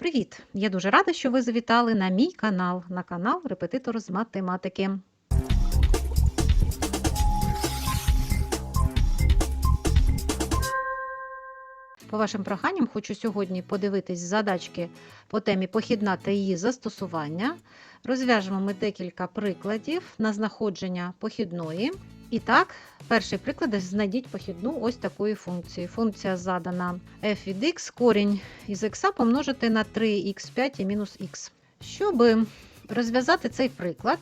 Привіт! Я дуже рада, що ви завітали на мій канал, на канал Репетитор з математики. По вашим проханням хочу сьогодні подивитись задачки по темі похідна та її застосування. Розв'яжемо ми декілька прикладів на знаходження похідної. І так, перший приклад знайдіть похідну ось такої функції. Функція задана f від x, корінь із x помножити на 3х5 і мінус х. Щоб розв'язати цей приклад,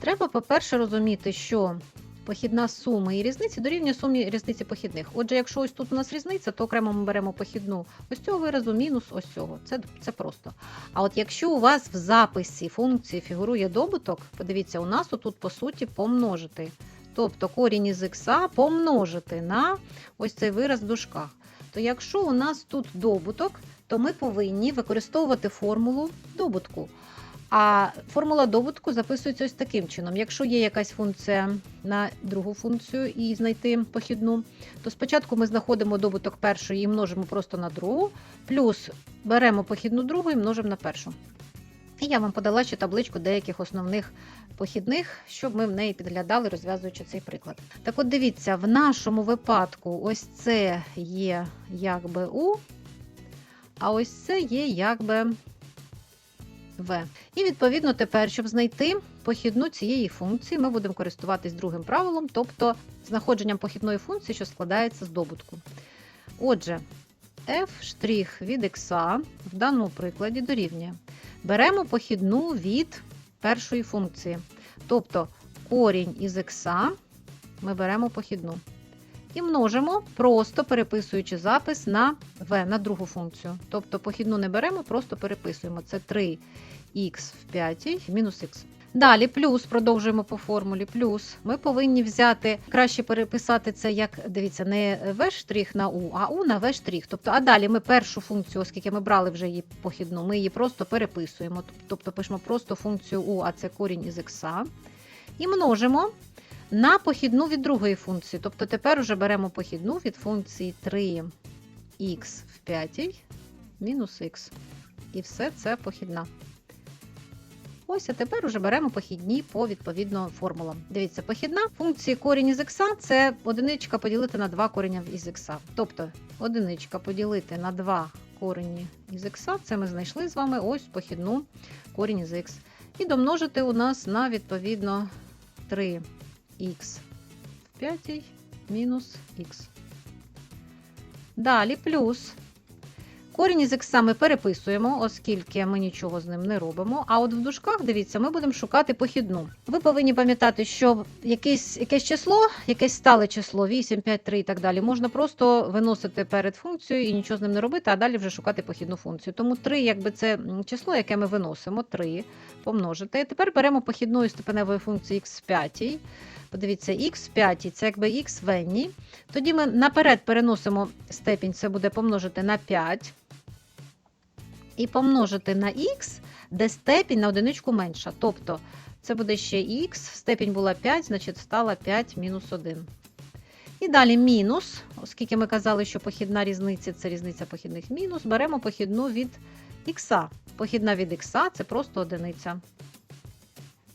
треба, по-перше, розуміти, що похідна суми і різниці дорівнює сумі різниці похідних. Отже, якщо ось тут у нас різниця, то окремо ми беремо похідну ось цього виразу мінус ось цього. Це, це просто. А от якщо у вас в записі функції фігурує добуток, подивіться, у нас тут по суті помножити. Тобто корінь із х помножити на ось цей вираз в дужках. То якщо у нас тут добуток, то ми повинні використовувати формулу добутку. А формула добутку записується ось таким чином. Якщо є якась функція на другу функцію і знайти похідну, то спочатку ми знаходимо добуток першої і множимо просто на другу, плюс беремо похідну другу і множимо на першу. І я вам подала ще табличку деяких основних похідних, щоб ми в неї підглядали, розв'язуючи цей приклад. Так от дивіться, в нашому випадку ось це є якби У, а ось це є якби В. І відповідно тепер, щоб знайти похідну цієї функції, ми будемо користуватись другим правилом, тобто знаходженням похідної функції, що складається з добутку. Отже, f' від x в даному прикладі дорівнює. Беремо похідну від першої функції. Тобто корінь із х ми беремо похідну. І множимо, просто переписуючи запис на v, на другу функцію. Тобто похідну не беремо, просто переписуємо. Це 3х в 5 мінус х. Далі, плюс, продовжуємо по формулі. Плюс ми повинні взяти, краще переписати це як, дивіться, не v' на u, а u на v'. Тобто, а далі ми першу функцію, оскільки ми брали вже її похідну, ми її просто переписуємо. Тобто пишемо просто функцію u, а це корінь із х. І множимо на похідну від другої функції. Тобто тепер вже беремо похідну від функції 3х в 5 мінус х. І все це похідна. Ось, а тепер уже беремо похідні по відповідно формулам. Дивіться, похідна функції корінь із х це одиничка поділити на 2 корення із х. Тобто одиничка поділити на 2 корені із х, це ми знайшли з вами ось похідну корінь із х. І домножити у нас на відповідно 3х в 5 мінус х. Далі плюс. Корінь із х ми переписуємо, оскільки ми нічого з ним не робимо. А от в дужках, дивіться, ми будемо шукати похідну. Ви повинні пам'ятати, що якесь, якесь число, якесь стале число, 8, 5, 3 і так далі, можна просто виносити перед функцією і нічого з ним не робити, а далі вже шукати похідну функцію. Тому 3, якби це число, яке ми виносимо, 3 помножити. Тепер беремо похідною степеневої функції х в 5. Подивіться, х в 5 це якби х в n. Тоді ми наперед переносимо степінь, це буде помножити на 5 і помножити на х, де степінь на одиничку менша. Тобто це буде ще х, степінь була 5, значить стала 5 мінус 1. І далі мінус, оскільки ми казали, що похідна різниця це різниця похідних мінус, беремо похідну від х. Похідна від х це просто одиниця.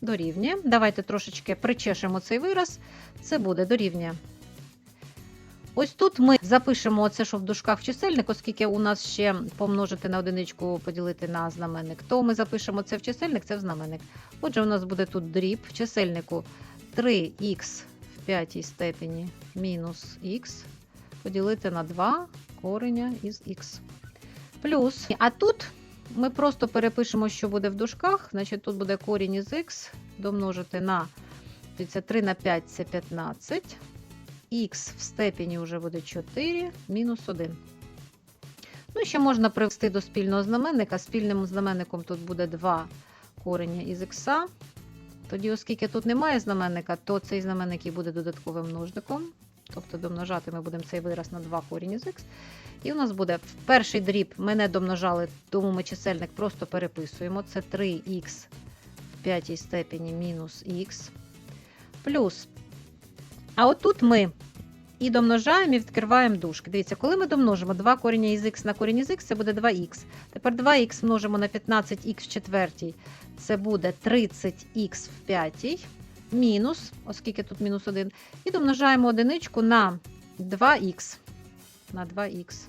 Дорівнює. Давайте трошечки причешемо цей вираз. Це буде дорівнює. Ось тут ми запишемо це, що в дужках чисельник, оскільки у нас ще помножити на одиничку, поділити на знаменник, то ми запишемо це в чисельник, це в знаменник. Отже, у нас буде тут дріб в чисельнику 3х в п'ятій степені мінус х, поділити на 2 кореня із х. Плюс, а тут ми просто перепишемо, що буде в дужках, значить тут буде корінь із х, домножити на 3 на 5 це 15 х в степені вже буде 4 мінус 1. Ну, ще можна привести до спільного знаменника. Спільним знаменником тут буде 2 корення із х. Тоді, оскільки тут немає знаменника, то цей знаменник і буде додатковим множником. Тобто домножати ми будемо цей вираз на 2 корінь із х. І у нас буде перший дріб ми не домножали, тому ми чисельник просто переписуємо. Це 3х в п'ятій степені мінус х. Плюс. А отут ми і домножаємо і відкриваємо дужки. Дивіться, коли ми домножимо 2 коріння із х на корінь із х, це буде 2х. Тепер 2х множимо на 15х в четвертій, це буде 30х в п'ятій, мінус, оскільки тут мінус 1, і домножаємо одиничку на 2х. На 2х.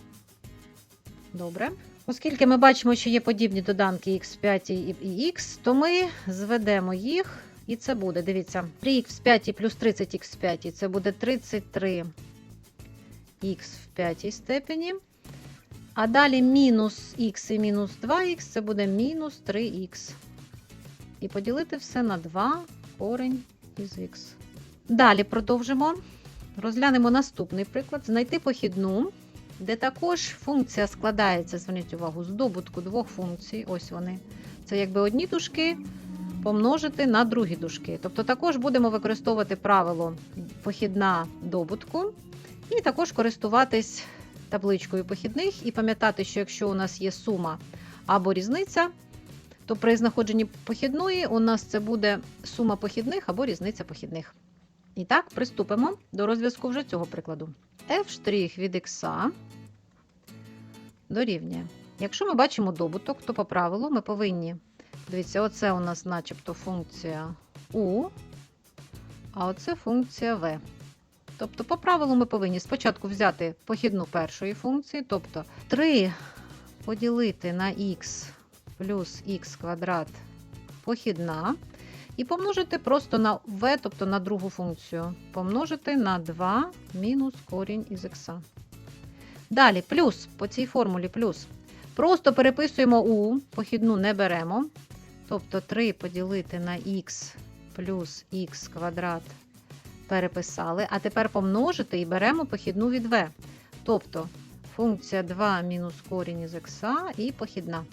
Добре. Оскільки ми бачимо, що є подібні доданки х в 5 і х, то ми зведемо їх, і це буде, дивіться, 3х в 5 плюс 30х в 5, це буде 33х в 5 степені. А далі мінус х і мінус 2х, це буде мінус 3х. І поділити все на 2 корень із х. Далі продовжимо. Розглянемо наступний приклад. Знайти похідну, де також функція складається, зверніть увагу, з добутку двох функцій. Ось вони. Це якби одні дужки помножити на другі дужки. Тобто також будемо використовувати правило похідна добутку, і також користуватись табличкою похідних, і пам'ятати, що якщо у нас є сума або різниця, то при знаходженні похідної у нас це буде сума похідних або різниця похідних. І так, приступимо до розв'язку вже цього прикладу. f' від x дорівнює. Якщо ми бачимо добуток, то по правилу ми повинні. Дивіться, оце у нас начебто функція u, а оце функція v. Тобто, по правилу ми повинні спочатку взяти похідну першої функції, тобто 3 поділити на х плюс х квадрат похідна. І помножити просто на v, тобто на другу функцію. Помножити на 2 мінус корінь із х. Далі, плюс по цій формулі плюс. Просто переписуємо у, похідну не беремо. Тобто 3 поділити на х плюс х квадрат переписали. А тепер помножити і беремо похідну від v. Тобто функція 2 мінус корінь із х і похідна.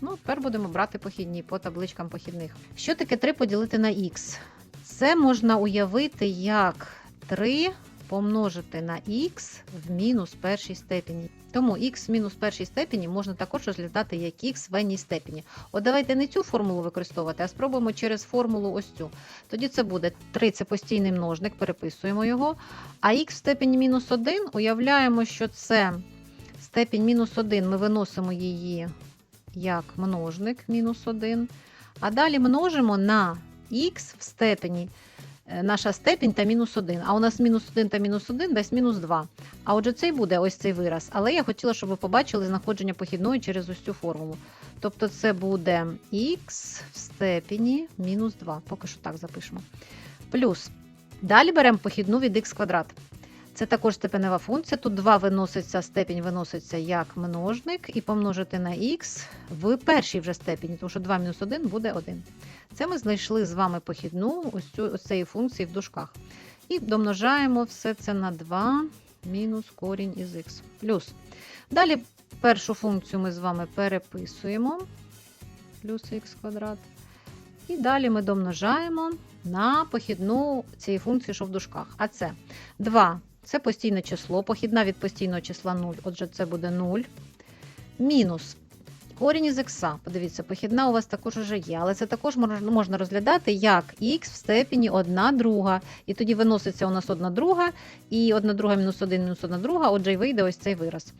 Ну, тепер будемо брати похідні по табличкам похідних. Що таке 3 поділити на х? Це можна уявити як 3 помножити на х в мінус першій степені. Тому х в мінус першій степені можна також розглядати як х в n степені. От давайте не цю формулу використовувати, а спробуємо через формулу ось цю. Тоді це буде 3 це постійний множник, переписуємо його. А х в степені мінус 1 уявляємо, що це степінь мінус 1, ми виносимо її як множник мінус 1. А далі множимо на х в степені. Е, Наша степінь та мінус 1. А у нас мінус 1 та мінус 1 десь мінус 2. А отже, це і буде ось цей вираз. Але я хотіла, щоб ви побачили знаходження похідної через ось цю формулу. Тобто це буде х в степені мінус 2. Поки що так запишемо. Плюс. Далі беремо похідну від х квадрат. Це також степенева функція. Тут 2 виноситься, степінь виноситься як множник, і помножити на х в першій вже степені, тому що 2 мінус 1 буде 1. Це ми знайшли з вами похідну ось, цю, ось цієї функції в дужках. І домножаємо все це на 2 мінус корінь із х. Плюс. Далі першу функцію ми з вами переписуємо. Плюс х квадрат. І далі ми домножаємо на похідну цієї функції, що в дужках. А це 2 це постійне число, похідна від постійного числа 0, отже, це буде 0. Мінус корінь із х. Подивіться, похідна у вас також вже є, але це також можна розглядати як х в степені 1 друга. І тоді виноситься у нас 1 друга, і 1 друга мінус 1 мінус 1 друга, отже, і вийде ось цей вираз.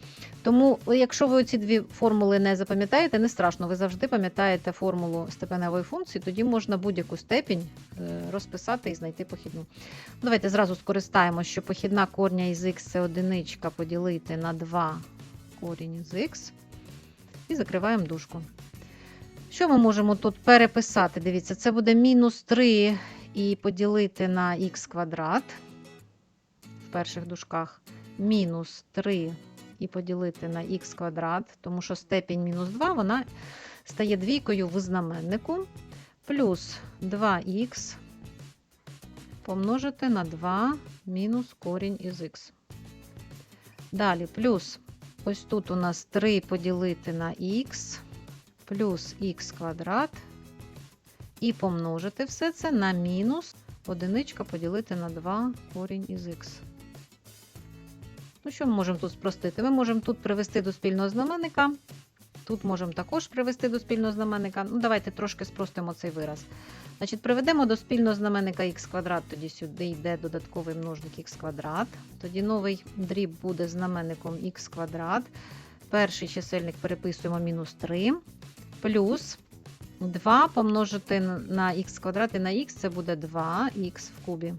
Тому, якщо ви ці дві формули не запам'ятаєте, не страшно, ви завжди пам'ятаєте формулу степеневої функції, тоді можна будь-яку степінь е, розписати і знайти похідну. Давайте зразу скористаємо, що похідна корня із х це одиничка поділити на 2 корінь із х. І закриваємо дужку. Що ми можемо тут переписати? Дивіться, це буде мінус 3 і поділити на х квадрат в перших дужках. Мінус 3 і поділити на х квадрат, тому що степінь мінус 2 вона стає двійкою в знаменнику. Плюс 2х помножити на 2 мінус корінь із х. Далі плюс ось тут у нас 3 поділити на х плюс х квадрат. І помножити все це на мінус одиничка поділити на 2 корінь із х. Ну, що ми можемо тут спростити? Ми можемо тут привести до спільного знаменника. Тут можемо також привести до спільного знаменника. Ну, давайте трошки спростимо цей вираз. Значить, приведемо до спільного знаменника х квадрат, тоді сюди йде додатковий множник х квадрат. Тоді новий дріб буде знаменником х квадрат. Перший чисельник переписуємо мінус 3, плюс 2 помножити на х квадрат і на х це буде 2х в кубі.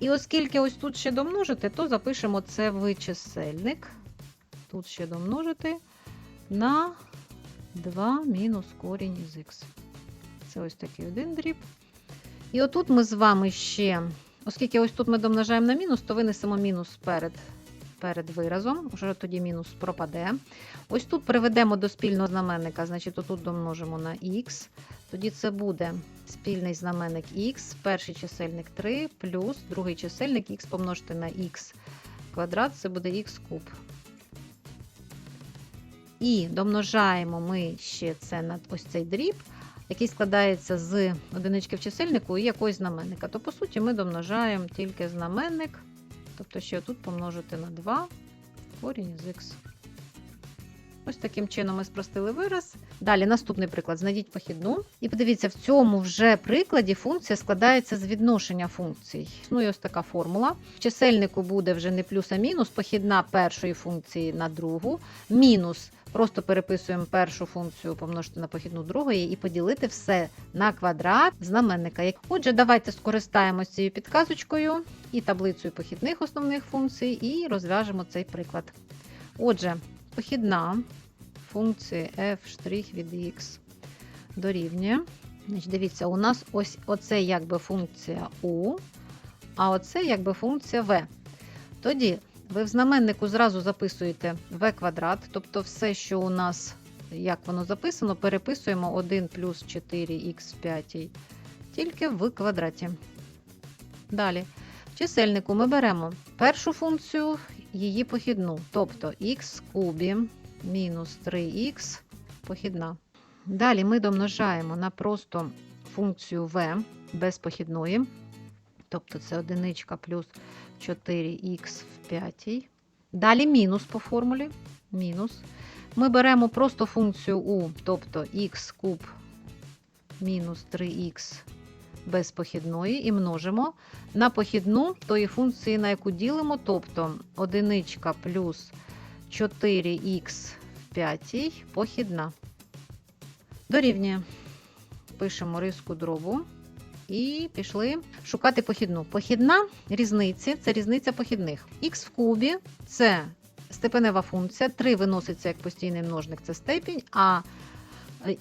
І оскільки ось тут ще домножити, то запишемо це в чисельник. Тут ще домножити на 2 мінус корінь із х. Це ось такий один дріб. І отут ми з вами ще, оскільки ось тут ми домножаємо на мінус, то винесемо мінус перед перед виразом, вже тоді мінус пропаде. Ось тут приведемо до спільного знаменника, значить, отут домножимо на х. Тоді це буде спільний знаменник х, перший чисельник 3, плюс другий чисельник х помножити на х квадрат, це буде х куб. І домножаємо ми ще це на ось цей дріб, який складається з одинички в чисельнику і якогось знаменника. То, по суті, ми домножаємо тільки знаменник, тобто ще тут помножити на 2 корінь з х. Ось таким чином ми спростили вираз. Далі наступний приклад. Знайдіть похідну. І подивіться, в цьому вже прикладі функція складається з відношення функцій. Ну і ось така формула. В чисельнику буде вже не плюс, а мінус, похідна першої функції на другу. Мінус. Просто переписуємо першу функцію помножити на похідну другої і поділити все на квадрат знаменника. Отже, давайте скористаємося цією підказочкою і таблицею похідних основних функцій, і розв'яжемо цей приклад. Отже, похідна функції f' від x дорівнює. Значить, Дивіться, у нас ось оце якби функція u, а оце якби функція v. Тоді ви в знаменнику зразу записуєте v квадрат, тобто все, що у нас, як воно записано, переписуємо 1 плюс 4х5 тільки в квадраті. Далі, в чисельнику ми беремо першу функцію, її похідну, тобто х кубі мінус 3х похідна. Далі ми домножаємо на просто функцію v без похідної, тобто це одиничка плюс 4х в 5. Далі мінус по формулі. Мінус. Ми беремо просто функцію u, тобто х куб мінус 3х без похідної і множимо на похідну тої функції, на яку ділимо, тобто одиничка плюс 4х в 5 похідна. Дорівнює. Пишемо риску дробу. І пішли шукати похідну. Похідна різниці це різниця похідних. Х в кубі це степенева функція. 3 виноситься як постійний множник, це степінь. А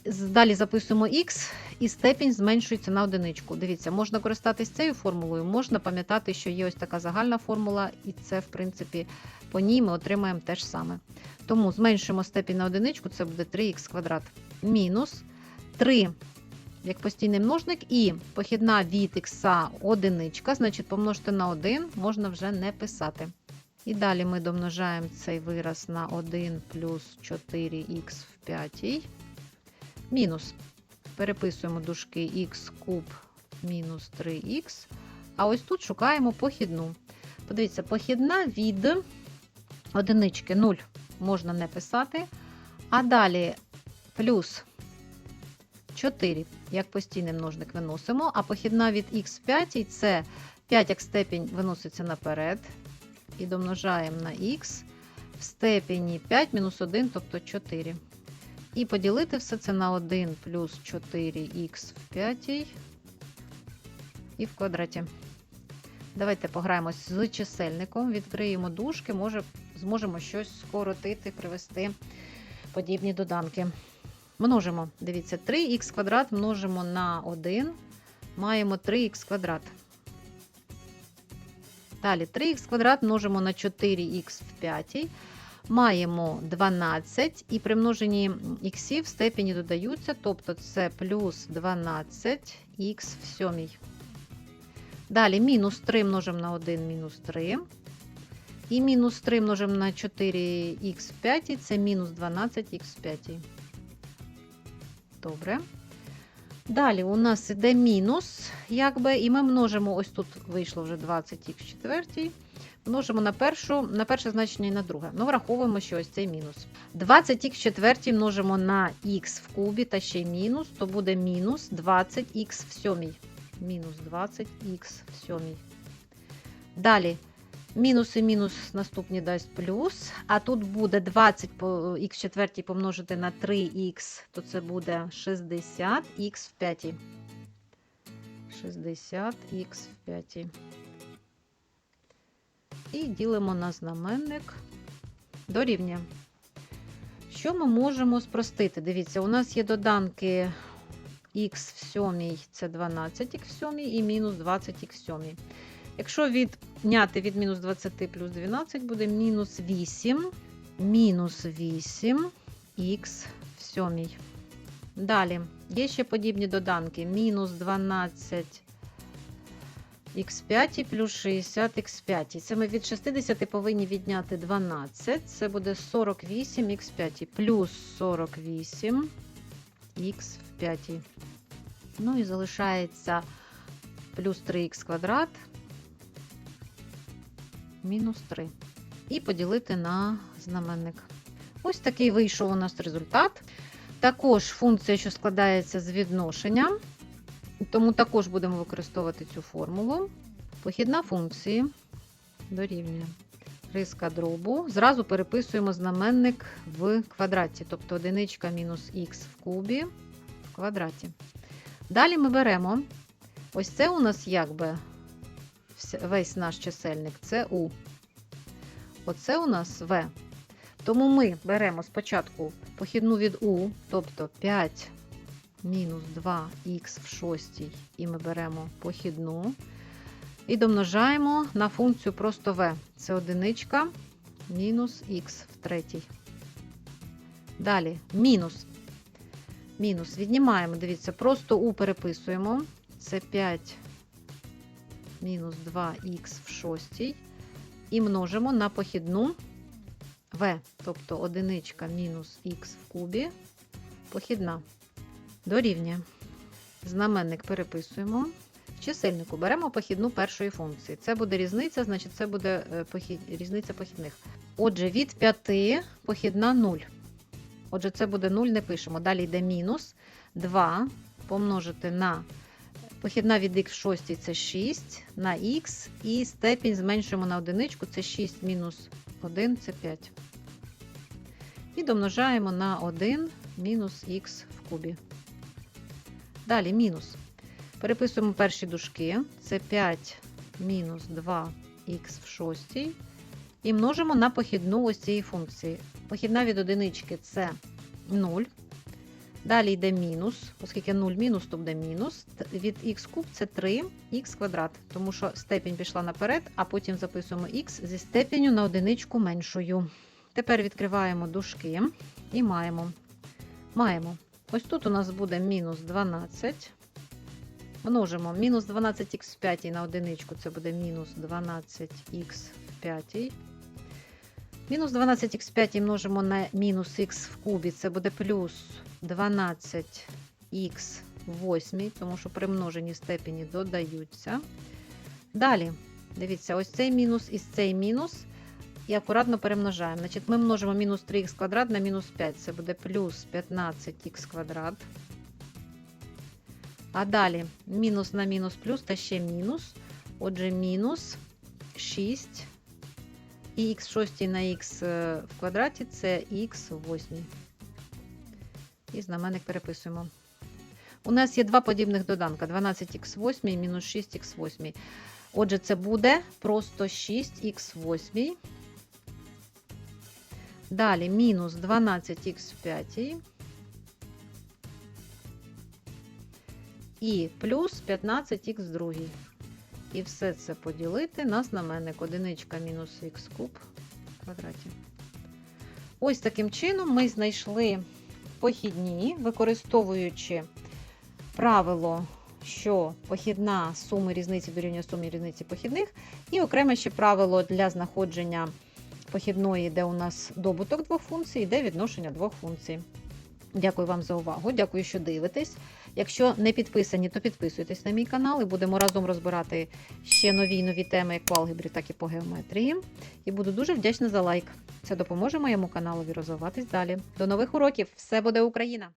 далі записуємо х, і степінь зменшується на одиничку. Дивіться, можна користатись цією формулою, можна пам'ятати, що є ось така загальна формула, і це, в принципі, по ній ми отримаємо те ж саме. Тому зменшуємо степінь на одиничку, це буде 3х квадрат. Мінус 3 як постійний множник, і похідна від х одиничка, значить помножити на 1 можна вже не писати. І далі ми домножаємо цей вираз на 1 плюс 4х в 5. Мінус. Переписуємо дужки х куб мінус 3х. А ось тут шукаємо похідну. Подивіться, похідна від одинички 0 можна не писати. А далі плюс 4, як постійний множник виносимо, а похідна від х 5 це 5 як степінь виноситься наперед. І домножаємо на х в степені 5 мінус 1, тобто 4. І поділити все це на 1 плюс 4х в 5 і в квадраті. Давайте пограємось з чисельником, відкриємо дужки, може, зможемо щось скоротити, привести подібні доданки. Множимо, дивіться, 3х квадрат множимо на 1, маємо 3х квадрат. Далі 3х квадрат множимо на 4х в 5, маємо 12, і при множенні х в степені додаються, тобто це плюс 12х в 7. Далі мінус 3 множимо на 1, мінус 3. І мінус 3 множимо на 4х в 5, це мінус 12х в 5. Добре. Далі у нас іде мінус, якби, і ми множимо, ось тут вийшло вже 20х в четвертій. Множимо на першу, на перше значення і на друге. Ну, враховуємо, що ось цей мінус. 20х в четвертій множимо на х в кубі та ще мінус, то буде мінус 20х в сьомій. Мінус 20х в сьомій. Далі. Мінус і мінус наступні дасть плюс. А тут буде 20 по х четвертій помножити на 3х, то це буде 60х в п'ятій. 60х в п'ятій. І ділимо на знаменник дорівнює. Що ми можемо спростити? Дивіться, у нас є доданки х в сьомій, це 12х в сьомій і мінус 20х в сьомій. Якщо відняти від мінус 20 плюс 12, буде мінус 8, мінус 8 х в сьомій. Далі, є ще подібні доданки. Мінус 12 х5 плюс 60 х5. І Це ми від 60 повинні відняти 12. Це буде 48 х5 плюс 48 х в 5. Ну і залишається плюс 3х квадрат мінус 3. І поділити на знаменник. Ось такий вийшов у нас результат. Також функція, що складається з відношення, тому також будемо використовувати цю формулу. Похідна функції дорівнює риска дробу. Зразу переписуємо знаменник в квадраті, тобто одиничка мінус х в кубі в квадраті. Далі ми беремо ось це у нас якби весь наш чисельник це У. Оце у нас В. Тому ми беремо спочатку похідну від У, тобто 5 мінус 2х в шостій, і ми беремо похідну. І домножаємо на функцію просто В. Це одиничка мінус х в третій. Далі мінус. Мінус віднімаємо, дивіться, просто У переписуємо. Це 5 мінус 2х в шостій. І множимо на похідну В, тобто одиничка мінус х в кубі, похідна. Дорівнює. Знаменник переписуємо. В чисельнику беремо похідну першої функції. Це буде різниця, значить це буде похід... різниця похідних. Отже, від 5 похідна 0. Отже, це буде 0, не пишемо. Далі йде мінус 2 помножити на Похідна від х в 6 це 6 на х, і степінь зменшуємо на одиничку, це 6 мінус 1 це 5. І домножаємо на 1 мінус х в кубі. Далі мінус. Переписуємо перші дужки, це 5 мінус 2х в 6. І множимо на похідну ось цієї функції. Похідна від одинички це 0. Далі йде мінус, оскільки 0 мінус, то буде мінус. Від х куб це 3х квадрат, тому що степінь пішла наперед, а потім записуємо х зі степеню на одиничку меншою. Тепер відкриваємо дужки і маємо. Маємо. Ось тут у нас буде мінус 12. Множимо мінус 12х в 5 на одиничку, це буде мінус 12х в 5. Мінус 12х в 5 множимо на мінус х в кубі, це буде плюс 12х в 8, тому що при множенні степені додаються. Далі, дивіться, ось цей мінус і цей мінус. І акуратно перемножаємо. Значить, Ми множимо мінус 3х квадрат на мінус 5. Це буде плюс 15х квадрат. А далі мінус на мінус плюс та ще мінус. Отже, мінус 6. І х 6 на х в квадраті це х 8. І знаменник переписуємо. У нас є два подібних доданка: 12х8 і мінус 6х8. Отже, це буде просто 6х8. Далі мінус 12х в 5 І плюс 15х2. І все це поділити на знаменник одиничка мінус х куб в квадраті. Ось таким чином ми знайшли похідні, використовуючи правило, що похідна суми різниці дорівнює сумі різниці похідних, і окреме ще правило для знаходження похідної, де у нас добуток двох функцій, де відношення двох функцій. Дякую вам за увагу. Дякую, що дивитесь. Якщо не підписані, то підписуйтесь на мій канал і будемо разом розбирати ще нові нові теми як по алгебрі, так і по геометрії. І буду дуже вдячна за лайк. Це допоможе моєму каналові розвиватись далі. До нових уроків! Все буде Україна!